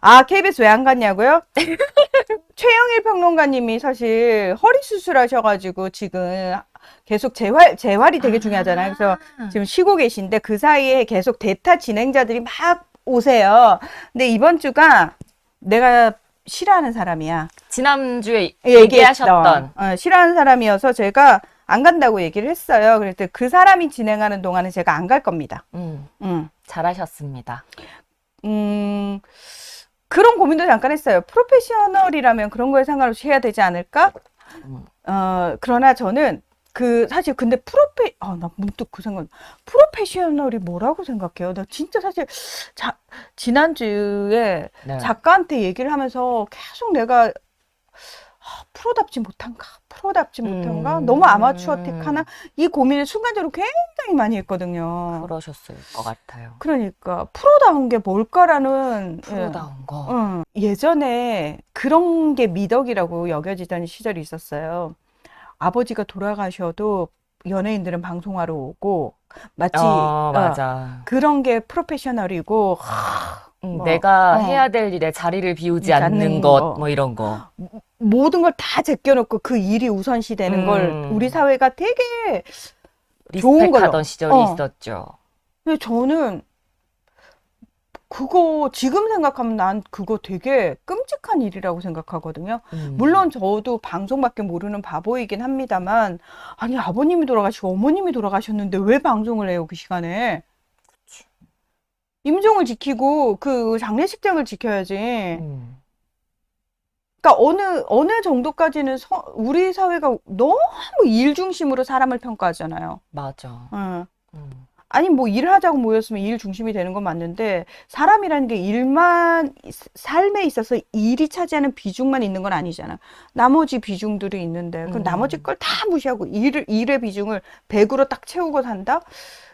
아, KBS 왜 안 갔냐고요? 최영일 평론가님이 사실 허리 수술하셔가지고 지금 계속 재활, 재활이 되게 중요하잖아요. 그래서 지금 쉬고 계신데 그 사이에 계속 대타 진행자들이 막 오세요. 근데 이번 주가 내가 싫어하는 사람이야. 지난주에 얘기하셨던 어, 싫어하는 사람이어서 제가 안 간다고 얘기를 했어요. 그랬더니 그 사람이 진행하는 동안은 제가 안 갈 겁니다. 음, 음. 잘하셨습니다. 음, 그런 고민도 잠깐 했어요. 프로페셔널이라면 그런 거에 상관없이 해야 되지 않을까? 음. 어, 그러나 저는 그, 사실 근데 프로페, 아, 나 문득 그 생각, 프로페셔널이 뭐라고 생각해요? 나 진짜 사실, 자, 지난주에 네. 작가한테 얘기를 하면서 계속 내가, 아, 프로답지 못한가? 프로답지 못한가? 음. 너무 아마추어틱 하나? 이 고민을 순간적으로 굉장히 많이 했거든요. 그러셨을 것 같아요. 그러니까 프로다운 게 뭘까라는 예. 프로다운 거. 응. 예전에 그런 게 미덕이라고 여겨지던 시절이 있었어요. 아버지가 돌아가셔도 연예인들은 방송하러 오고 마치 어, 어, 맞아. 그런 게 프로페셔널이고 하, 음, 뭐, 내가 어. 해야 될 일에 자리를 비우지 않는 않는 거. 것, 뭐 이런 거. 모든 걸 다 제껴놓고 그 일이 우선시 되는 걸 음. 우리 사회가 되게 좋은 거죠. 리스펙하던 시절이 어. 있었죠. 근데 저는 그거 지금 생각하면 난 그거 되게 끔찍한 일이라고 생각하거든요. 음. 물론 저도 방송밖에 모르는 바보이긴 합니다만, 아니, 아버님이 돌아가시고 어머님이 돌아가셨는데 왜 방송을 해요, 그 시간에? 임종을 지키고 그 장례식장을 지켜야지. 음. 그러니까 어느, 어느 정도까지는 서- 우리 사회가 너무 일 중심으로 사람을 평가하잖아요. 맞아. 응. 음. 아니, 뭐 일을 하자고 모였으면 일 중심이 되는 건 맞는데, 사람이라는 게 일만, 삶에 있어서 일이 차지하는 비중만 있는 건 아니잖아. 나머지 비중들이 있는데, 그 음. 나머지 걸 다 무시하고 일을, 일의 비중을 100으로 딱 채우고 산다?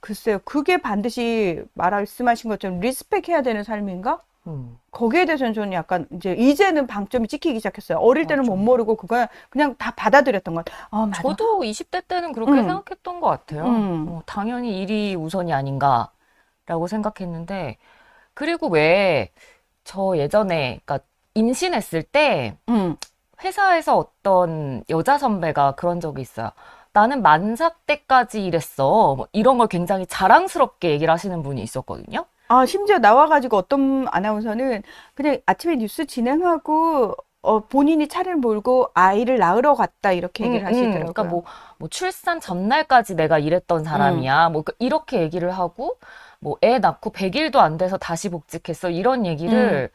글쎄요, 그게 반드시 말씀하신 것처럼 리스펙 해야 되는 삶인가? 음. 거기에 대해서는 저는 약간 이제 이제는 방점이 찍히기 시작했어요. 어릴 때는 맞아. 못 모르고 그거 그냥 다 받아들였던 것 같아요. 어, 맞아. 저도 20대 때는 그렇게 음. 생각했던 것 같아요. 음. 어, 당연히 일이 우선이 아닌가라고 생각했는데, 그리고 왜 저 예전에, 그러니까 임신했을 때 음. 회사에서 어떤 여자 선배가 그런 적이 있어요. 나는 만삭 때까지 일했어. 뭐 이런 걸 굉장히 자랑스럽게 얘기를 하시는 분이 있었거든요. 아, 심지어 나와가지고 어떤 아나운서는 그냥 아침에 뉴스 진행하고, 어, 본인이 차를 몰고 아이를 낳으러 갔다, 이렇게 얘기를 음, 음. 하시더라고요. 그러니까 뭐, 뭐 출산 전날까지 내가 일했던 사람이야. 뭐 그- 이렇게 얘기를 하고 뭐 애 낳고 100일도 안 돼서 다시 복직했어. 이런 얘기를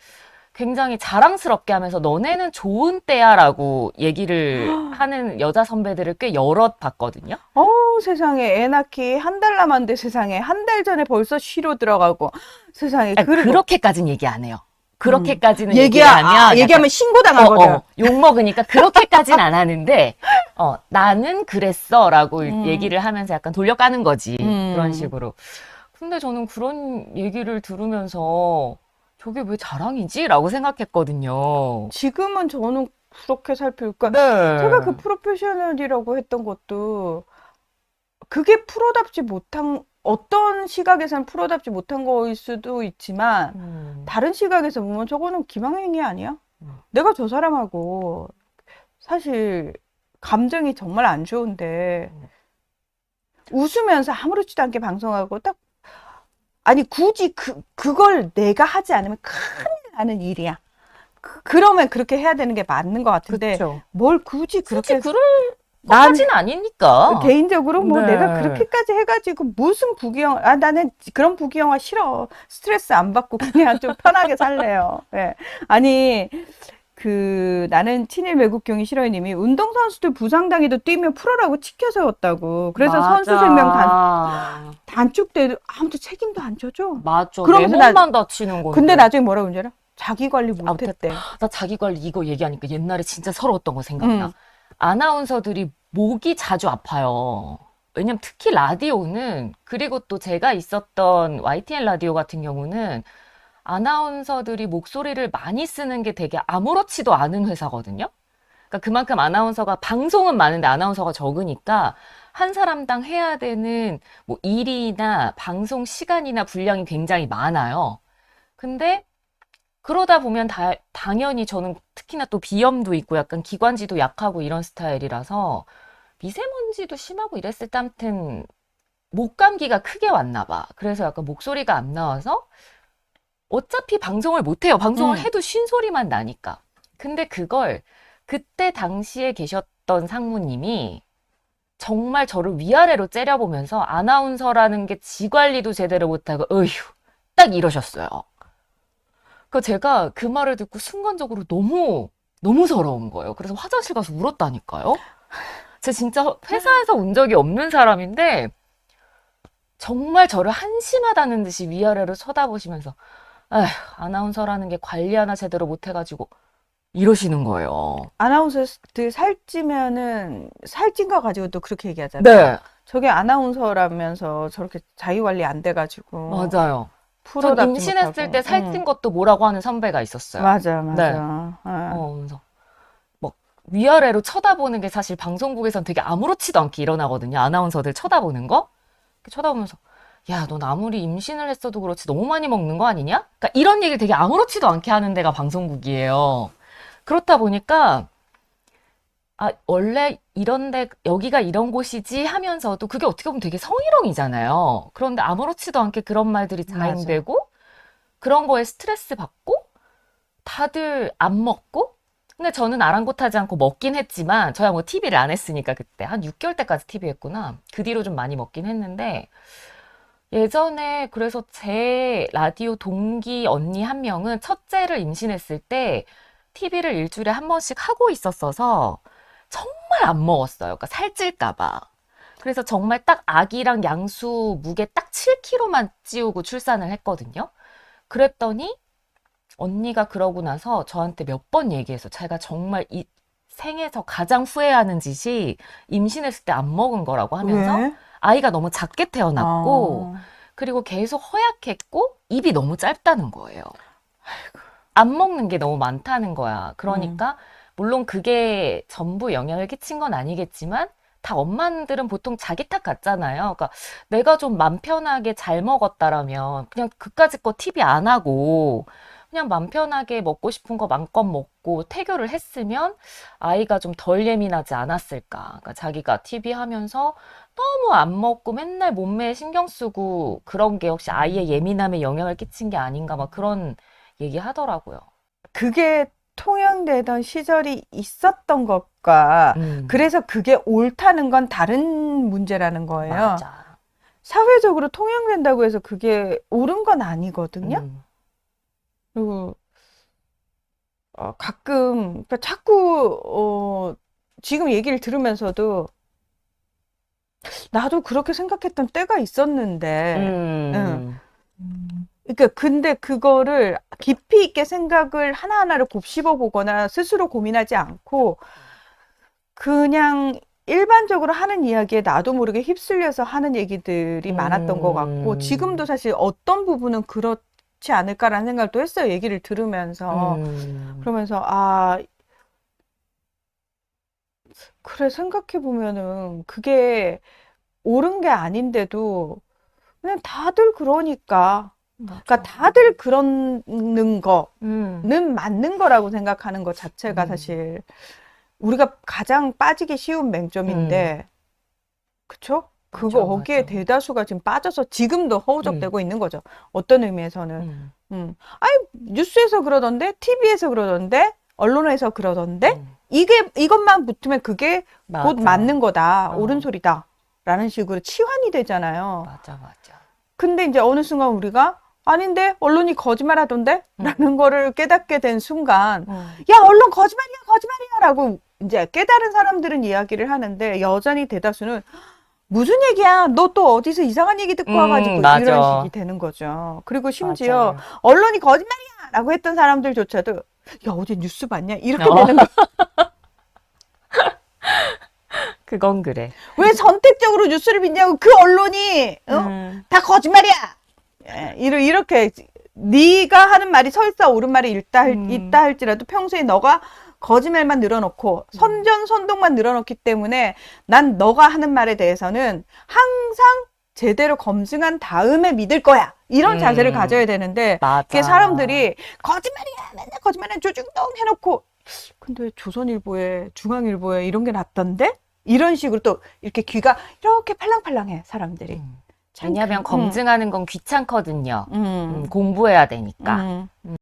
굉장히 자랑스럽게 하면서 너네는 좋은 때야라고 얘기를 하는 여자 선배들을 꽤 여럿 봤거든요. 어우, 세상에, 애 낳기 한 달 남았는데 세상에, 한 달 전에 벌써 쉬러 들어가고, 세상에, 아니, 그리고 그렇게까지는 얘기 안 해요. 그렇게까지는 얘기야, 얘기하면 아, 얘기하면 신고 당하거든. 어, 어, 욕 먹으니까 그렇게까지는 안 하는데, 어, 나는 그랬어. 라고 음. 얘기를 하면서 약간 돌려 까는 거지. 음. 그런 식으로. 근데 저는 그런 얘기를 들으면서 저게 왜 자랑이지? 라고 생각했거든요. 지금은 저는 그렇게 살필까. 네. 제가 그 프로페셔널이라고 했던 것도 그게 프로답지 못한 어떤 시각에서는 프로답지 못한 거일 수도 있지만 음, 다른 시각에서 보면 저거는 기망행위 아니야? 음. 내가 저 사람하고 사실 감정이 정말 안 좋은데 음. 웃으면서 아무렇지도 않게 방송하고 딱 아니 굳이 그 그걸 내가 하지 않으면 큰일 나는 일이야. 그, 그러면 그렇게 해야 되는 게 맞는 것 같은데 그쵸. 뭘 굳이 그렇게 굳이 그럴 난 것까진 아니니까. 개인적으로 뭐 네. 내가 그렇게까지 해가지고 무슨 부귀영 아 나는 그런 부귀영화 싫어 스트레스 안 받고 그냥 좀 편하게 살래요. 예. 아니 그 나는 친일 매국경이 싫어요님이 운동선수들 부상당해도 뛰면 프로라고 치켜 세웠다고 그래서 선수 맞아. 생명 단, 단축돼도 아무도 책임도 안 져줘. 맞아. 내 그러면서 나- 몸만 다치는 건데. 근데 나중에 뭐라고 알아? 자기 관리 아, 못했대. 나 자기 관리 이거 얘기하니까 옛날에 진짜 서러웠던 거 생각나. 음. 아나운서들이 목이 자주 아파요. 왜냐면 특히 라디오는 그리고 또 제가 있었던 YTN 라디오 같은 경우는 아나운서들이 목소리를 많이 쓰는 게 되게 아무렇지도 않은 회사거든요. 그러니까 그만큼 아나운서가 방송은 많은데 아나운서가 적으니까 한 사람당 해야 되는 뭐 일이나 방송 시간이나 분량이 굉장히 많아요. 근데 그러다 보면 다, 당연히 저는 특히나 또 비염도 있고 약간 기관지도 약하고 이런 스타일이라서 미세먼지도 심하고 이랬을 때 아무튼 목 감기가 크게 왔나 봐. 그래서 약간 목소리가 안 나와서 어차피 방송을 못 해요. 방송을 음. 해도 쉰 소리만 나니까. 근데 그걸 그때 당시에 계셨던 상무님이 정말 저를 위아래로 째려보면서 아나운서라는 게 지 관리도 제대로 못하고 어휴 딱 이러셨어요. 그 제가 그 말을 듣고 순간적으로 너무 너무 서러운 거예요. 그래서 화장실 가서 울었다니까요. 제가 진짜 회사에서 온 적이 없는 사람인데 정말 저를 한심하다는 듯이 위아래로 쳐다보시면서 에휴, 아나운서라는 게 관리 하나 제대로 못 해가지고 이러시는 거예요. 아나운서들 살찌면은 살찐 거 가지고 또 그렇게 얘기하잖아요. 네, 저게 아나운서라면서 저렇게 자기 관리 안 돼가지고 맞아요. 전 프로답지 임신했을 못하고. 때 살찐 응. 것도 뭐라고 하는 선배가 있었어요. 맞아, 맞아. 네. 어. 어, 그래서 막 위아래로 쳐다보는 게 사실 방송국에선 되게 아무렇지도 않게 일어나거든요. 아나운서들 쳐다보는 거. 이렇게 쳐다보면서 야, 넌 아무리 임신을 했어도 그렇지 너무 많이 먹는 거 아니냐? 그러니까 이런 얘기를 되게 아무렇지도 않게 하는 데가 방송국이에요. 그렇다 보니까 아, 원래 이런데 여기가 이런 곳이지 하면서도 그게 어떻게 보면 되게 성희롱이잖아요. 그런데 아무렇지도 않게 그런 말들이. 자행되고 그런 거에 스트레스 받고 다들 안 먹고 근데 저는 아랑곳하지 않고 먹긴 했지만 저야 뭐 TV를 안 했으니까 그때 한 6개월 때까지 TV 했구나. 그 뒤로 좀 많이 먹긴 했는데 예전에 그래서 제 라디오 동기 언니 한 명은 첫째를 임신했을 때 TV를 일주일에 한 번씩 하고 있었어서 정말 안 먹었어요. 그러니까 살찔까 봐. 그래서 정말 딱 아기랑 양수 무게 딱 7kg만 찌우고 출산을 했거든요. 그랬더니 언니가 그러고 나서 저한테 몇 번 얘기해서 제가 정말 이 생에서 가장 후회하는 짓이 임신했을 때 안 먹은 거라고 하면서 왜? 아이가 너무 작게 태어났고 어. 그리고 계속 허약했고 입이 너무 짧다는 거예요. 안 먹는 게 너무 많다는 거야. 그러니까 물론 그게 전부 영향을 끼친 건 아니겠지만 다 엄마들은 보통 자기 탓 같잖아요. 그러니까 내가 좀 맘 편하게 잘 먹었다라면 그냥 그까짓 거 TV 안 하고 그냥 맘 편하게 먹고 싶은 거 마음껏 먹고 태교를 했으면 아이가 좀 덜 예민하지 않았을까. 그러니까 자기가 TV 하면서 너무 안 먹고 맨날 몸매에 신경 쓰고 그런 게 혹시 아이의 예민함에 영향을 끼친 게 아닌가 막 그런 얘기 하더라고요. 그게 통용되던 시절이 있었던 것과 음, 그래서 그게 옳다는 건 다른 문제라는 거예요. 맞아. 사회적으로 통용된다고 해서 그게 옳은 건 아니거든요. 음, 그리고 어, 가끔 그러니까 자꾸 어, 지금 얘기를 들으면서도 나도 그렇게 생각했던 때가 있었는데 음, 그러니까 근데 그거를 깊이 있게 생각을 하나하나를 곱씹어 보거나 스스로 고민하지 않고 그냥 일반적으로 하는 이야기에 나도 모르게 휩쓸려서 하는 얘기들이 많았던 것 같고 음. 지금도 사실 어떤 부분은 그렇 지 않을까라는 생각도 했어요. 얘기를 들으면서. 음, 그러면서 아 그래 생각해 보면은 그게 옳은 게 아닌데도 그냥 다들 그러니까 그러니까. 다들 그러는 거는 음, 맞는 거라고 생각하는 것 자체가 음. 사실 우리가 가장 빠지기 쉬운 맹점인데 그쵸? 그거 거기에 맞아. 대다수가 지금 빠져서 지금도 허우적대고 있는 거죠. 어떤 의미에서는 음, 음. 아니, 뉴스에서 그러던데, TV에서 그러던데, 언론에서 그러던데, 음, 이게, 이것만 붙으면 그게 곧 맞아. 맞는 거다. 어. 옳은 소리다. 라는 식으로 치환이 되잖아요. 맞아, 맞아. 근데 이제 어느 순간 우리가 아닌데, 언론이 거짓말 하던데? 음. 라는 거를 깨닫게 된 순간, 음, 야, 언론 거짓말이야, 거짓말이야. 라고 이제 깨달은 사람들은 이야기를 하는데, 여전히 대다수는 무슨 얘기야? 너 또 어디서 이상한 얘기 듣고 음, 와가지고 맞아. 이런 식이 되는 거죠. 그리고 심지어 맞아요. 언론이 거짓말이야! 라고 했던 사람들조차도 야, 어제 뉴스 봤냐? 이렇게 어. 되는 거. 그건 그래. 왜 선택적으로 뉴스를 믿냐고 그 언론이 어? 음, 다 거짓말이야. 예, 이러- 이렇게 네가 하는 말이 설사 옳은 말이 있다, 할- 음. 있다 할지라도 평소에 너가 거짓말만 늘어놓고 선전 선동만 늘어놓기 때문에 난 너가 하는 말에 대해서는 항상 제대로 검증한 다음에 믿을 거야. 이런 음. 자세를 가져야 되는데 맞아. 그게 사람들이 거짓말이야 맨날 거짓말해 조중동 해놓고 근데 조선일보에 중앙일보에 이런 게 났던데 이런 식으로 또 이렇게 귀가 이렇게 팔랑팔랑해 사람들이 음. 참 왜냐하면 그- 검증하는 건 귀찮거든요. 음. 음, 공부해야 되니까. 음.